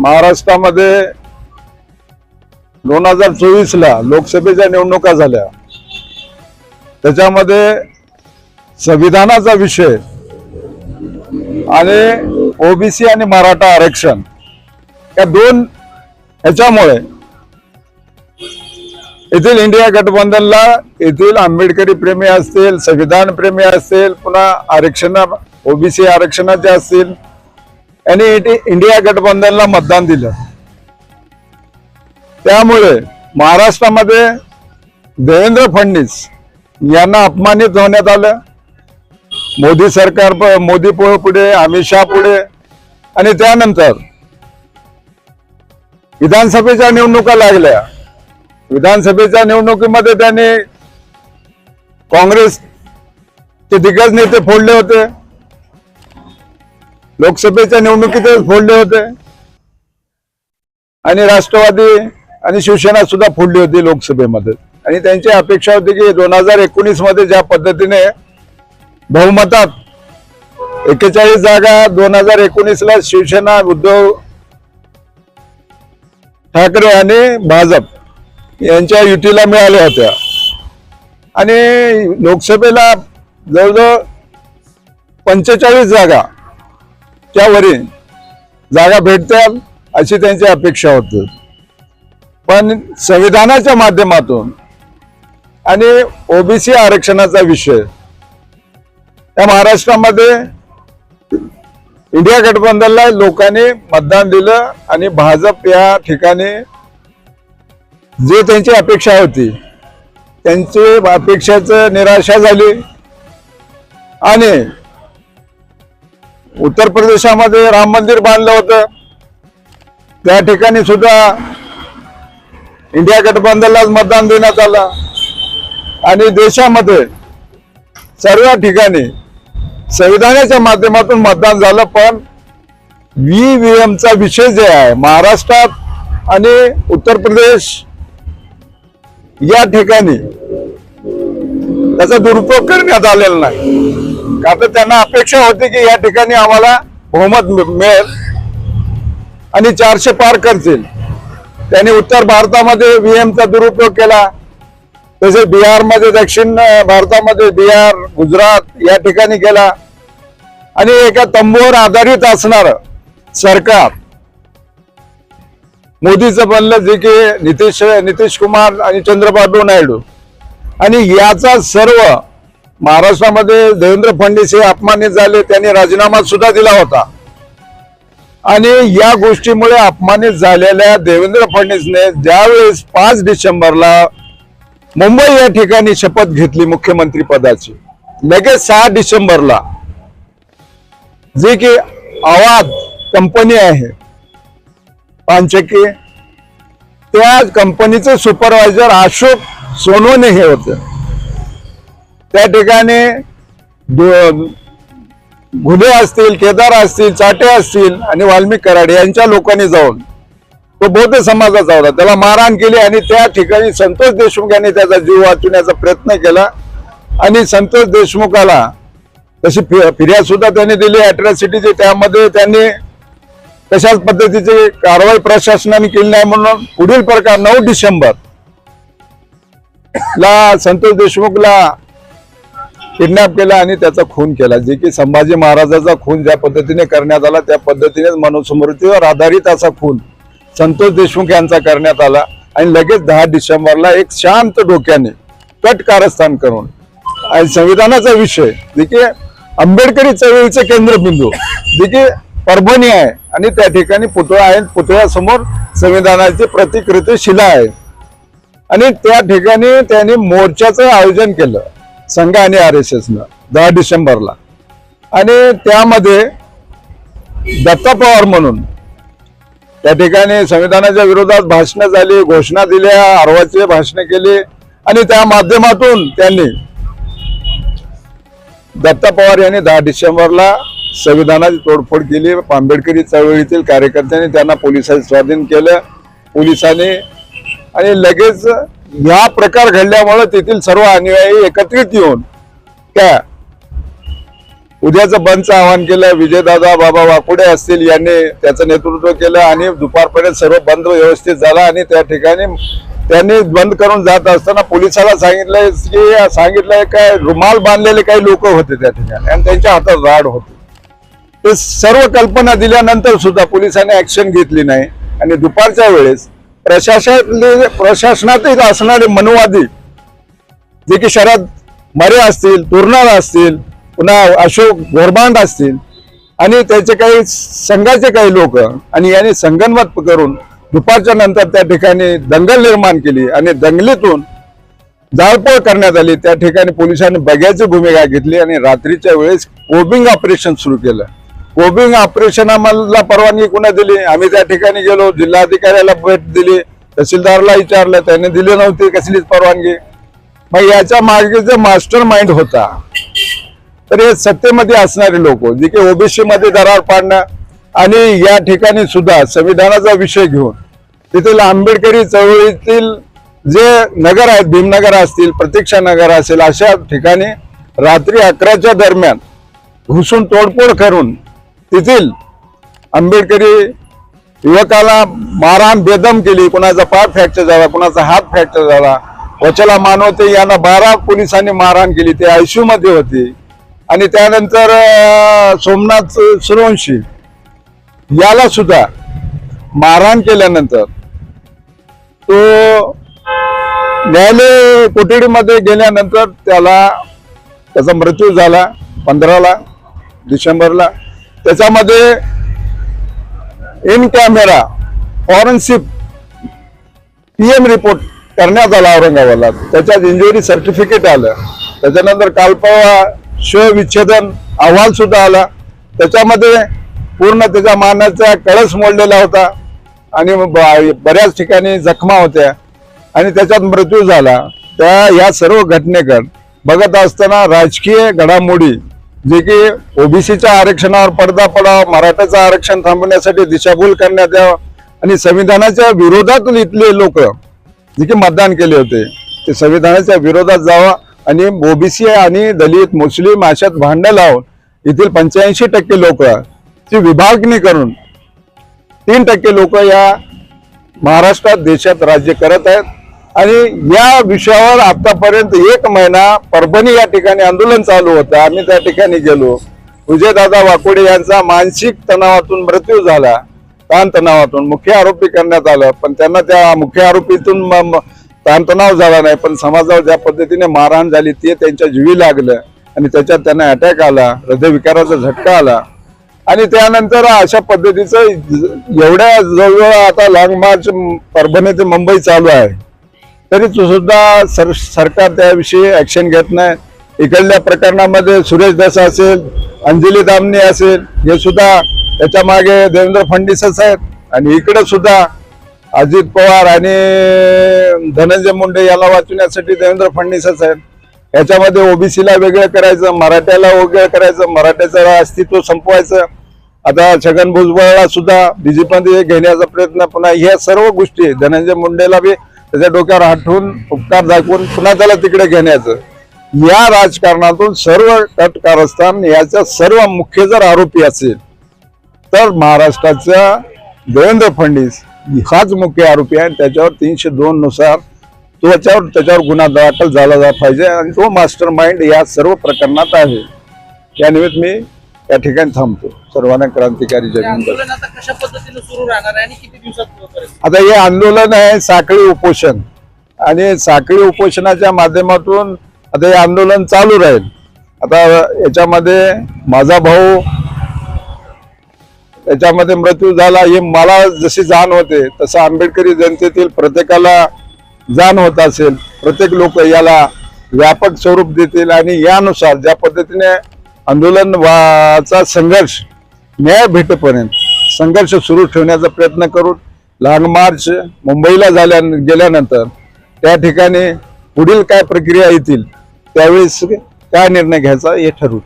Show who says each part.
Speaker 1: महाराष्ट्रामध्ये दोन हजार चोवीसला लोकसभेच्या निवडणुका झाल्या. त्याच्यामध्ये संविधानाचा विषय आणि ओबीसी आणि मराठा आरक्षण या दोन ह्याच्यामुळे येथील इंडिया गठबंधनला येथील आंबेडकरी प्रेमी असतील संविधान प्रेमी असतील पुन्हा आरक्षण ओबीसी आरक्षणाचे असतील यांनी इंडिया गठबंधनला मतदान दिलं. त्यामुळे महाराष्ट्रामध्ये देवेंद्र फडणवीस यांना अपमानित होण्यात आलं. मोदी सरकार मोदी पुढे अमित शहा पुढे आणि त्यानंतर विधानसभेच्या निवडणुका लागल्या. विधानसभेच्या निवडणुकीमध्ये त्यांनी काँग्रेसचे दिग्गज नेते फोडले होते. लोकसभेच्या निवडणुकीतच फोडले होते. आणि राष्ट्रवादी आणि शिवसेना सुद्धा फोडली होती लोकसभेमध्ये. आणि त्यांची अपेक्षा होती की दोन हजार एकोणीसमध्ये ज्या पद्धतीने बहुमतात एकेचाळीस जागा दोन हजार एकोणीस ला शिवसेना उद्धव ठाकरे आणि भाजप यांच्या युतीला मिळाल्या होत्या. आणि लोकसभेला जवळजवळ पंचेचाळीस जागा त्यावरी जागा भेटतात अशी त्यांची अपेक्षा होती. पण संविधानाच्या माध्यमातून आणि ओबीसी आरक्षणाचा विषय या महाराष्ट्रामध्ये इंडिया गठबंधनला लोकांनी मतदान दिलं आणि भाजप या ठिकाणी जे त्यांची अपेक्षा होती त्यांची अपेक्षाचं निराशा झाली. आणि उत्तर प्रदेशामध्ये राम मंदिर बांधलं होतं. त्या ठिकाणी सुद्धा इंडिया गठबंधनलाच मतदान देण्यात आलं. आणि देशामध्ये सर्व ठिकाणी संविधानाच्या माध्यमातून मतदान झालं पण व्हीव्हीएम चा विषय जे आहे महाराष्ट्रात आणि उत्तर प्रदेश या ठिकाणी त्याचा दुरुपयोग करण्यात आलेला नाही. का तर त्यांना अपेक्षा होती की या ठिकाणी आम्हाला बहुमत मिळेल आणि चारशे पार करतील. त्यांनी उत्तर भारतामध्ये व्हीएमचा चा दुरुपयोग केला. तसेच बिहारमध्ये दक्षिण भारतामध्ये बिहार गुजरात या ठिकाणी केला. आणि एका तंबूवर आधारित असणार सरकार. मोदीचं बनलं जे की नितीश नितीश कुमार आणि चंद्रबाबू नायडू. आणि याचा सर्व महाराष्ट्रामध्ये देवेंद्र फडणवीस हे अपमानित झाले त्यांनी राजीनामा सुद्धा दिला होता. आणि या गोष्टीमुळे अपमानित झालेल्या देवेंद्र फडणवीसने ज्यावेळेस पाच डिसेंबरला मुंबई या ठिकाणी शपथ घेतली मुख्यमंत्री पदाची लगेच सहा डिसेंबरला जे की आवाज कंपनी आहे पानचक्की त्या कंपनीचे सुपरवायझर अशोक सोनोने हे होते. त्या ठिकाणी घुले असतील केदार असतील चाटे असतील आणि वाल्मिक कराड यांच्या लोकांनी जाऊन तो बौद्ध समाजाचा होता त्याला मारहाण केली आणि त्या ठिकाणी संतोष देशमुख यांनी त्याचा जीव वाचवण्याचा प्रयत्न केला. आणि संतोष देशमुखाला तशी फि- फिर्याद सुद्धा त्यांनी दिली. अॅट्रॉसिटीची त्यामध्ये त्यांनी तशाच पद्धतीची कारवाई प्रशासनाने केली नाही म्हणून पुढील प्रकार नऊ डिसेंबर ला संतोष देशमुखला किडनॅप केला आणि त्याचा खून केला. जे की संभाजी महाराजाचा खून ज्या पद्धतीने करण्यात आला त्या पद्धतीने मनुस्मृतीवर आधारित असा खून संतोष देशमुख यांचा करण्यात आला. आणि लगेच दहा डिसेंबरला एक शांत डोक्याने कट कारस्थान करून. आणि संविधानाचा विषय जे की आंबेडकरी चळवळीचे केंद्रबिंदू जे की परभणी आहे. आणि त्या ठिकाणी पुतळा आहे. पुतळ्यासमोर संविधानाची प्रतिकृती शिला आहे. आणि त्या ठिकाणी त्यांनी मोर्चाचं आयोजन केलं. संघ आणि आर एस एसनं दहा डिसेंबरला. आणि त्यामध्ये दत्ता पवार म्हणून त्या ठिकाणी संविधानाच्या विरोधात भाषणं झाली घोषणा दिल्या आर्वाचे भाषणं केली आणि त्या माध्यमातून त्यांनी दत्ता पवार यांनी दहा डिसेंबरला संविधानाची तोडफोड केली. आंबेडकरी चळवळीतील कार्यकर्त्यांनी त्यांना पोलिसांनी स्वाधीन केलं. पोलिसांनी आणि लगेच या प्रकार घडल्यामुळे तेथील सर्व अनुयायी एकत्रित येऊन त्या उद्याचं बंदचं आवाहन केलं. विजयदादा बाबा वाकुडे असतील यांनी त्याचं नेतृत्व केलं आणि दुपारपर्यंत सर्व बंद व्यवस्थित झाला आणि त्या ठिकाणी त्यांनी बंद करून जात असताना पोलिसाला सांगितलंय की सांगितलंय काय रुमाल बांधलेले काही लोक होते त्या ठिकाणी आणि त्यांच्या हातात राड होते. ते सर्व कल्पना दिल्यानंतर सुद्धा पोलिसांनी ऍक्शन घेतली नाही. आणि दुपारच्या वेळेस प्रशासनातले प्रशासनातील असणारे मनुवादी जे की शरद मरे असतील तुरणार असतील पुन्हा अशोक गोरबांड असतील आणि त्याचे काही संघाचे काही लोक आणि याने संगनमत करून दुपारच्या नंतर त्या ठिकाणी दंगल निर्माण केली आणि दंगलीतून जाळपोळ करण्यात आली. त्या ठिकाणी पोलिसांनी बघ्याची भूमिका घेतली आणि रात्रीच्या वेळेस कोबिंग ऑपरेशन सुरू केलं. कोबिंग ऑपरेशन आम्हाला परवानगी कुणा दिली? आम्ही त्या ठिकाणी गेलो जिल्हाधिकाऱ्याला भेट दिली तहसीलदारला विचारलं त्याने दिली नव्हती कसलीच परवानगी. मग याच्या मागे जो मास्टर माइंड होता तर हे सत्तेमध्ये असणारे लोक जे की ओबीसी मध्ये दरार पाडणं आणि या ठिकाणी सुद्धा संविधानाचा विषय घेऊन तिथील आंबेडकरी चळवळीतील जे नगर आहेत भीमनगर असतील प्रतीक्षा नगर असेल अशा ठिकाणी रात्री अकराच्या दरम्यान घुसून तोडफोड करून तेथील आंबेडकरी युवकाला मारहाण बेदम केली. कुणाचा पाय फ्रॅक्चर झाला कुणाचा हात फ्रॅक्चर झाला. वचला मानवते यांना बारा पोलिसांनी मारहाण केली. ते आयसीयू मध्ये होते. आणि त्यानंतर सोमनाथ सुरवंशी याला सुद्धा मारहाण केल्यानंतर तो न्यायालय कोठडीमध्ये गेल्यानंतर त्याला त्याचा मृत्यू झाला पंधराला डिसेंबरला. त्याच्यामध्ये in camera forensic PM report करण्यात आला औरंगाबादला. त्याच्यात इंजुरी सर्टिफिकेट आलं. त्याच्यानंतर कालपवा विच्छेदन अहवाल सुद्धा आला. त्याच्यामध्ये पूर्ण त्याच्या मानाचा कळस मोडलेला होता. आणि बऱ्याच ठिकाणी जखमा होत्या. आणि त्याच्यात मृत्यू झाला. त्या या सर्व घटनेकडे बघत असताना राजकीय घडामोडी जे की ओबीसीच्या आरक्षणावर पडदा पडावा मराठाचं आरक्षण थांबवण्यासाठी दिशाभूल करण्यात यावं आणि संविधानाच्या विरोधात इथले लोक जे की मतदान केले होते ते संविधानाच्या विरोधात जावा आणि ओबीसी आणि दलित मुस्लिम अशात भांडणं लावून येथील पंच्याऐंशी टक्के लोक ची विभागणी करून तीन टक्के लोक या महाराष्ट्रात देशात राज्य करत आहेत. आणि या विषयावर आतापर्यंत एक महिना परभणी या ठिकाणी आंदोलन चालू होतं. आम्ही त्या ठिकाणी गेलो. विजयदादा वाकोडे यांचा मानसिक तणावातून मृत्यू झाला. ताणतणावातून. मुख्य आरोपी करण्यात आलं. पण त्यांना त्या मुख्य आरोपीतून ताणतणाव झाला नाही. पण समाजावर ज्या पद्धतीने मारहाण झाली ते त्यांच्या जीवी लागलं. आणि त्याच्यात त्यांना अटॅक आला. हृदयविकाराचा झटका आला. आणि त्यानंतर अशा पद्धतीचं एवढ्या जवळजवळ आता लॉंग मार्च परभणी ते मुंबई चालू आहे. तरी तो सुद्धा सर सरकार त्याविषयी ॲक्शन घेत नाही. इकडल्या प्रकरणामध्ये सुरेश दस असेल अंजली दामनी असेल हे सुद्धा त्याच्यामागे देवेंद्र फडणवीसच आहेत. आणि इकडे सुद्धा अजित पवार आणि धनंजय मुंडे याला वाचवण्यासाठी देवेंद्र फडणवीसच आहेत. याच्यामध्ये ओबीसीला वेगळं करायचं मराठ्याला वेगळं करायचं मराठ्याचं अस्तित्व संपवायचं. आता छगन भुजबळला सुद्धा बीजेपीमध्ये घेण्याचा प्रयत्न पुन्हा ह्या सर्व गोष्टी धनंजय मुंडेला बी त्याच्या डोक्यावर आठवून उपकार दाखवून पुन्हा त्याला तिकडे घेण्याचं. या राजकारणातून सर्व कट कारस्थान याचा सर्व मुख्य जर आरोपी असेल तर महाराष्ट्राचा देवेंद्र फडणवीस हाच मुख्य आरोपी आहे. आणि त्याच्यावर तीनशे दोन नुसार त्याच्यावर त्याच्यावर गुन्हा दाखल झाला जा पाहिजे आणि तो मास्टर माइंड या सर्व प्रकरणात आहे. त्यानिमित्त मी या ठिकाणी थांबतो. सर्वांना क्रांतिकारी हिंद
Speaker 2: आंदोलन आता कशा पद्धतीने सुरू राहणार आहे आणि किती दिवसात पर्यंत
Speaker 1: आता हे आंदोलन आहे साखळी उपोषण. आणि साखळी उपोषणाच्या माध्यमातून आता हे आंदोलन चालू राहील. आता याच्यामध्ये माझा भाऊ याच्यामध्ये मृत्यू झाला हे मला जशी जाण होते तसं आंबेडकरी जनतेतील प्रत्येकाला जाण होत असेल. प्रत्येक लोक याला व्यापक स्वरूप देतील आणि यानुसार ज्या पद्धतीने आंदोलन वा- संघर्ष न्याय भेटेपर्यंत संघर्ष सुरू ठेवण्याचा प्रयत्न करून लॉंग मार्च मुंबईला झाल्या गेल्यानंतर त्या ठिकाणी पुढील काय प्रक्रिया येतील त्यावेळेस काय निर्णय घ्यायचा हे ठरवू.